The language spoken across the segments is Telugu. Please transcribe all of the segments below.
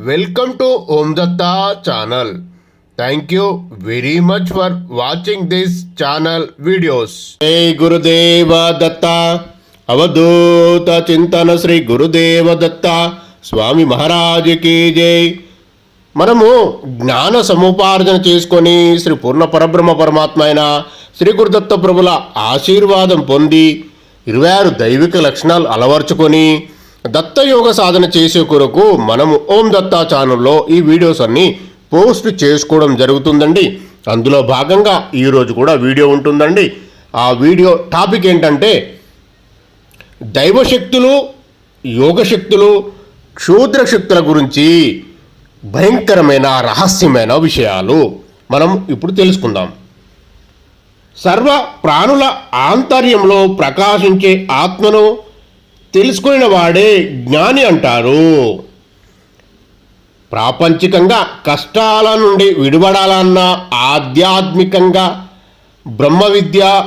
Welcome to Om Datta channel thank you very much for watching this channel videos hey Gurudeva Datta Avadhuta చింతన శ్రీ గురుదేవ దత్త స్వామి మహారాజుకి జై మనము జ్ఞాన సముపార్జన చేసుకొని శ్రీ పూర్ణ పరబ్రహ్మ పరమాత్మ అయిన శ్రీ గురుదత్త ప్రభుల ఆశీర్వాదం పొంది ఇరవై ఆరు దైవిక లక్షణాలు అలవర్చుకొని దత్తయోగ సాధన చేసే కొరకు మనము ఓం దత్తా ఛానల్లో ఈ వీడియోస్ అన్ని పోస్ట్ చేసుకోవడం జరుగుతుందండి. అందులో భాగంగా ఈరోజు కూడా వీడియో ఉంటుందండి. ఆ వీడియో టాపిక్ ఏంటంటే దైవశక్తులు యోగశక్తులు క్షూద్ర శక్తుల గురించి భయంకరమైన రహస్యమైన విషయాలు మనం ఇప్పుడు తెలుసుకుందాం. సర్వ ప్రాణుల ఆంతర్యంలో ప్రకాశించే ఆత్మను తెలుసుకున్న వాడే జ్ఞాని అంటారు. ప్రాపంచికంగా కష్టాల నుండి విడిపడాలన్నా ఆధ్యాత్మికంగా బ్రహ్మ విద్య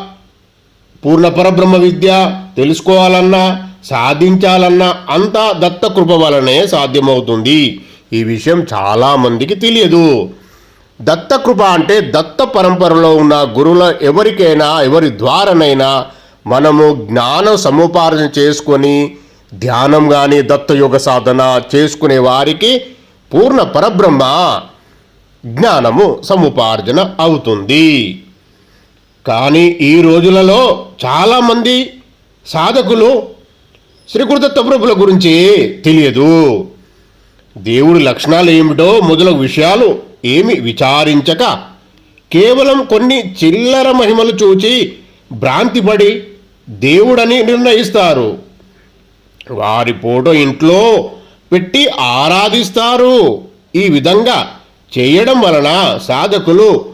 పూర్ణ పరబ్రహ్మ విద్య తెలుసుకోవాలన్నా సాధించాలన్నా అంతా దత్తకృప వలనే సాధ్యమవుతుంది. ఈ విషయం చాలామందికి తెలియదు. దత్తకృప అంటే దత్త పరంపరలో ఉన్న గురువుల ఎవరికైనా ఎవరి ద్వారానైనా మనము జ్ఞాన సముపార్జన చేసుకొని ధ్యానం కానీ దత్తయోగ సాధన చేసుకునే వారికి పూర్ణ పరబ్రహ్మ జ్ఞానము సముపార్జన అవుతుంది. కానీ ఈ రోజులలో చాలామంది సాధకులు శ్రీ ప్రభుల గురించి తెలియదు. దేవుడి లక్షణాలు ఏమిటో మొదలగు విషయాలు ఏమి విచారించక కేవలం కొన్ని చిల్లర మహిమలు చూచి భ్రాంతిపడి దేవుడని నిర్ణయిస్తారు. వారి ఫోటో ఇంట్లో పెట్టి ఆరాధిస్తారు. ఈ విధంగా చేయడం వలన సాధకులు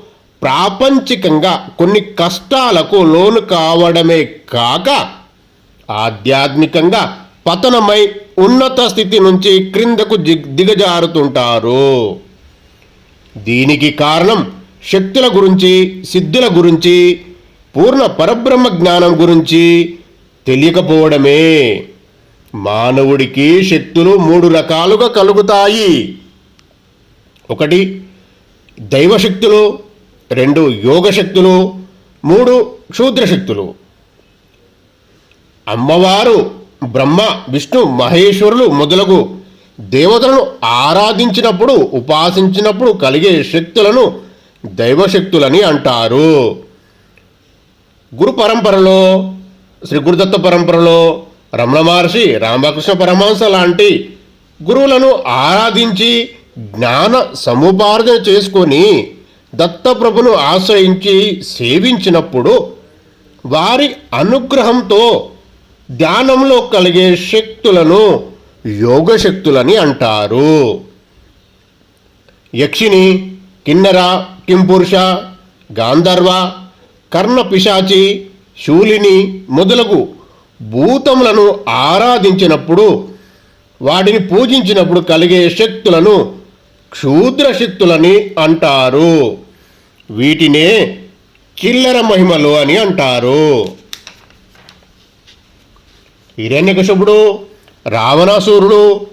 ప్రాపంచికంగా కొన్ని కష్టాలకు లోను కావడమే కాక ఆధ్యాత్మికంగా పతనమై ఉన్నత స్థితి నుంచి క్రిందకు దిగజారుతుంటారు. దీనికి కారణం శక్తుల గురించి సిద్ధుల గురించి పూర్ణ పరబ్రహ్మ జ్ఞానం గురించి తెలియకపోవడమే. మానవుడికి శక్తులు మూడు రకాలుగా కలుగుతాయి. ఒకటి దైవశక్తులు రెండు యోగశక్తులు మూడు క్షూద్రశక్తులు అమ్మవారు బ్రహ్మ విష్ణు మహేశ్వరులు మొదలగు దేవతలను ఆరాధించినప్పుడు ఉపాసించినప్పుడు కలిగే శక్తులను దైవశక్తులని అంటారు. గురు పరంపరలో శ్రీ గురుదత్త పరంపరలో రమణ మహర్షి రామకృష్ణ పరమహంస లాంటి గురువులను ఆరాధించి జ్ఞాన సముపార్జన చేసుకొని దత్తప్రభును ఆశ్రయించి సేవించినప్పుడు వారి అనుగ్రహంతో ధ్యానంలో కలిగే శక్తులను యోగశక్తులని అంటారు. యక్షిని కిన్నెర కింపురుష గాంధర్వ కర్ణ పిశాచి శూలిని మొదలగు భూతములను ఆరాధించినప్పుడు వాటిని పూజించినప్పుడు కలిగే శక్తులను క్షూద్ర శక్తులని అంటారు. వీటినే చిల్లర మహిమలు అని అంటారు. హిరణ్యకశపుడు రావణాసురుడు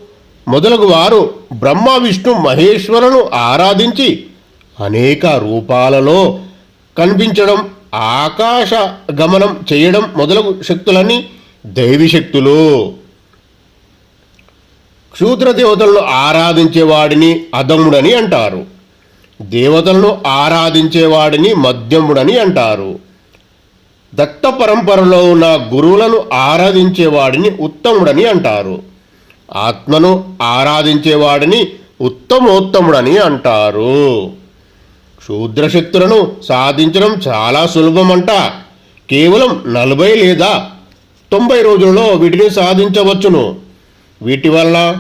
మొదలగు వారు బ్రహ్మ విష్ణు మహేశ్వరును ఆరాధించి అనేక రూపాలలో కనిపించడం ఆకాశ గమనం చేయడం మొదలగు శక్తులని దైవీ శక్తులు. క్షూద్ర దేవతలను ఆరాధించేవాడిని అధముడని అంటారు. దేవతలను ఆరాధించేవాడిని మధ్యముడని అంటారు. దత్త పరంపరలో ఉన్న గురువులను ఆరాధించేవాడిని ఉత్తముడని అంటారు. ఆత్మను ఆరాధించేవాడిని ఉత్తమోత్తముడని అంటారు. శూద్రశక్తులను సాధించడం చాలా సులభమంట. కేవలం నలభై లేదా తొంభై రోజుల్లో వీటిని సాధించవచ్చును. వీటి వల్ల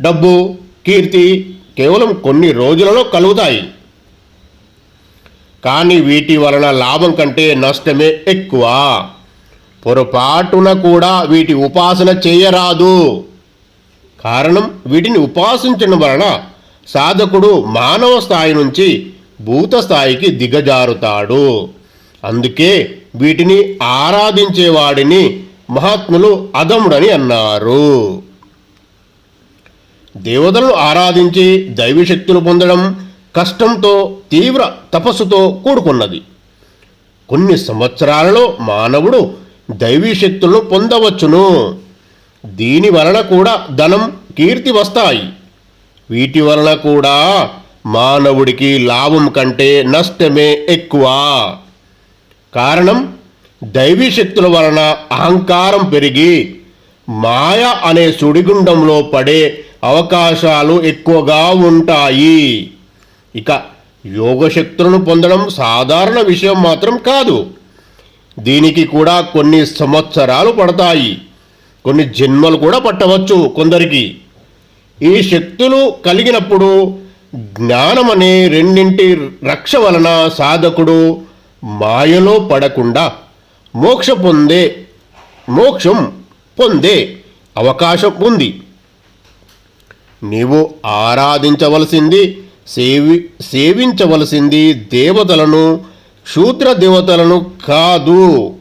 డబ్బు కీర్తి కేవలం కొన్ని రోజులలో కలుగుతాయి. కానీ వీటి వలన లాభం కంటే నష్టమే ఎక్కువ. పొరపాటున కూడా వీటి ఉపాసన చేయరాదు. కారణం వీటిని ఉపాసించడం వలన సాధకుడు మానవ స్థాయి నుంచి భూత స్థాయికి దిగజారుతాడు. అందుకే వీటిని ఆరాధించేవాడిని మహాత్ములు అధముడని అన్నారు. దేవతలను ఆరాధించి దైవశక్తులు పొందడం కష్టంతో తీవ్ర తపస్సుతో కూడుకున్నది. కొన్ని సంవత్సరాలలో మానవుడు దైవీ శక్తులను పొందవచ్చును. దీని వలన కూడా ధనం కీర్తి వస్తాయి. వీటి వలన కూడా మానవుడికి లాభం కంటే నష్టమే ఎక్కువ. కారణం దైవీ శక్తుల వలన అహంకారం పెరిగి మాయ అనే సుడిగుండంలో పడే అవకాశాలు ఎక్కువగా ఉంటాయి. ఇక యోగశక్తులను పొందడం సాధారణ విషయం మాత్రం కాదు. దీనికి కూడా కొన్ని సంవత్సరాలు పడతాయి. కొన్ని జన్మలు కూడా పట్టవచ్చు కొందరికి. ఈ శక్తులు కలిగినప్పుడు జ్ఞానమనే రెండింటి రక్ష వలన సాధకుడు మాయలో పడకుండా మోక్ష పొందే మోక్షం పొందే అవకాశం ఉంది. నీవు ఆరాధించవలసింది సేవి సేవించవలసింది దేవతలను క్షూద్ర దేవతలను కాదు.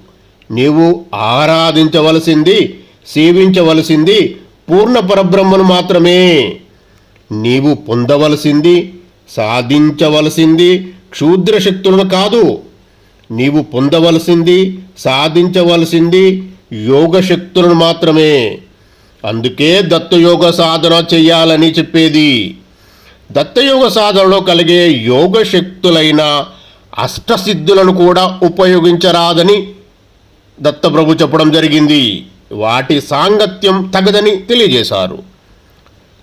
నీవు ఆరాధించవలసింది సేవించవలసింది పూర్ణ పరబ్రహ్మను మాత్రమే. నీవు పొందవలసింది సాధించవలసింది క్షూద్ర శక్తులను కాదు. నీవు పొందవలసింది సాధించవలసింది యోగ శక్తులను మాత్రమే. అందుకే దత్తయోగ సాధన చేయాలని చెప్పేది. దత్తయోగ సాధనలో కలిగే యోగ శక్తులైన అష్టసిద్ధులను కూడా ఉపయోగించరాదని దత్తప్రభు చెప్పడం జరిగింది. వాటి సాంగత్యం తగదని తెలియజేశారు.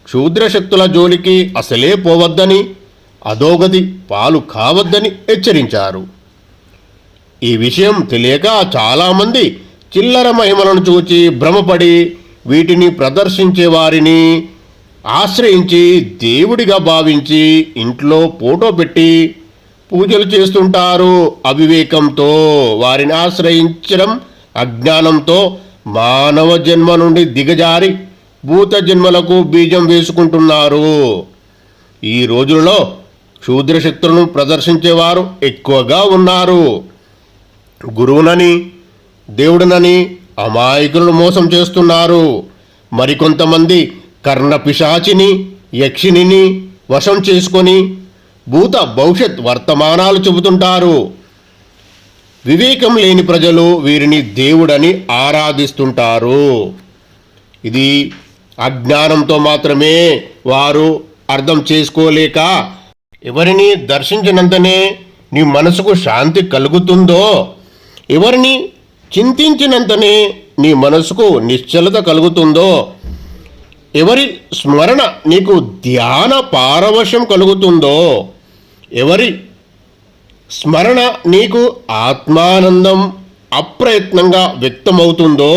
క్షూద్రశక్తుల జోలికి అసలే పోవద్దని అధోగతి పాలు కావద్దని హెచ్చరించారు. ఈ విషయం తెలియక చాలామంది చిల్లర మహిమలను చూచి భ్రమపడి వీటిని ప్రదర్శించే వారిని ఆశ్రయించి దేవుడిగా భావించి ఇంట్లో ఫోటో పెట్టి పూజలు చేస్తుంటారు. అవివేకంతో వారిని ఆశ్రయించడం అజ్ఞానంతో మానవ జన్మ నుండి దిగజారి భూత జన్మలకు బీజం వేసుకుంటున్నారు. ఈ రోజుల్లో క్షూద్రశక్తులను ప్రదర్శించేవారు ఎక్కువగా ఉన్నారు. గురువునని దేవుడునని అమాయకులను మోసం చేస్తున్నారు. మరికొంతమంది కర్ణ పిశాచిని యక్షిణిని వశం చేసుకొని భూత భవిష్యత్ వర్తమానాలు చెబుతుంటారు. వివేకం లేని ప్రజలు వీరిని దేవుడని ఆరాధిస్తుంటారు. ఇది అజ్ఞానంతో మాత్రమే వారు అర్థం చేసుకోలేక ఎవరిని దర్శించినంతనే నీ మనసుకు శాంతి కలుగుతుందో ఎవరిని చింతించినంతనే నీ మనసుకు నిశ్చలత కలుగుతుందో ఎవరి స్మరణ నీకు ధ్యాన పారవశం కలుగుతుందో ఎవరి స్మరణ నీకు ఆత్మానందం అప్రయత్నంగా వ్యక్తమవుతుందో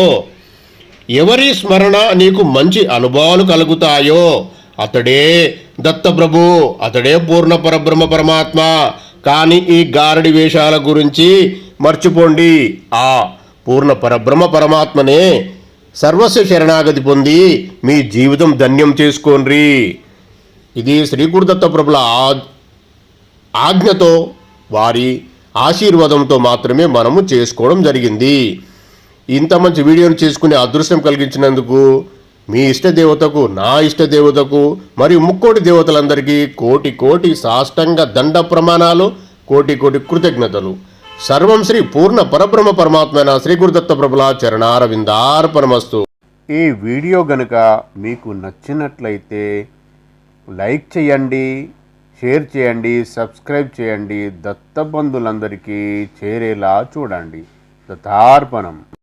ఎవరి స్మరణ నీకు మంచి అనుభవాలు కలుగుతాయో అతడే దత్తప్రభు అతడే పూర్ణ పరబ్రహ్మ పరమాత్మ. కానీ ఈ గారడి వేషాల గురించి మర్చిపోండి. ఆ పూర్ణ పరబ్రహ్మ పరమాత్మనే సర్వస్వ శరణాగతి పొంది మీ జీవితం ధన్యం చేసుకోండి. ఇది శ్రీగురుదత్త ప్రభుల ఆజ్ఞతో వారి ఆశీర్వాదంతో మాత్రమే మనము చేసుకోవడం జరిగింది. ఇంత మంచి వీడియోను చేసుకునే అదృష్టం కలిగించినందుకు మీ ఇష్ట దేవతకు నా ఇష్ట దేవతకు మరియు ముక్కోటి దేవతలందరికీ కోటి కోటి సాష్టంగ దండ ప్రమాణాలు కోటి కోటి కృతజ్ఞతలు. సర్వం శ్రీ పూర్ణ పరబ్రహ్మ పరమాత్మైన శ్రీ గురుదత్త ప్రభుల చరణారవిందార్పణమస్తు. ఈ వీడియో గనుక మీకు నచ్చినట్లయితే లైక్ చేయండి షేర్ చేయండి సబ్స్క్రైబ్ చేయండి దత్తబంధులందరికీ చేరేలా చూడండి. దత్తార్పణం.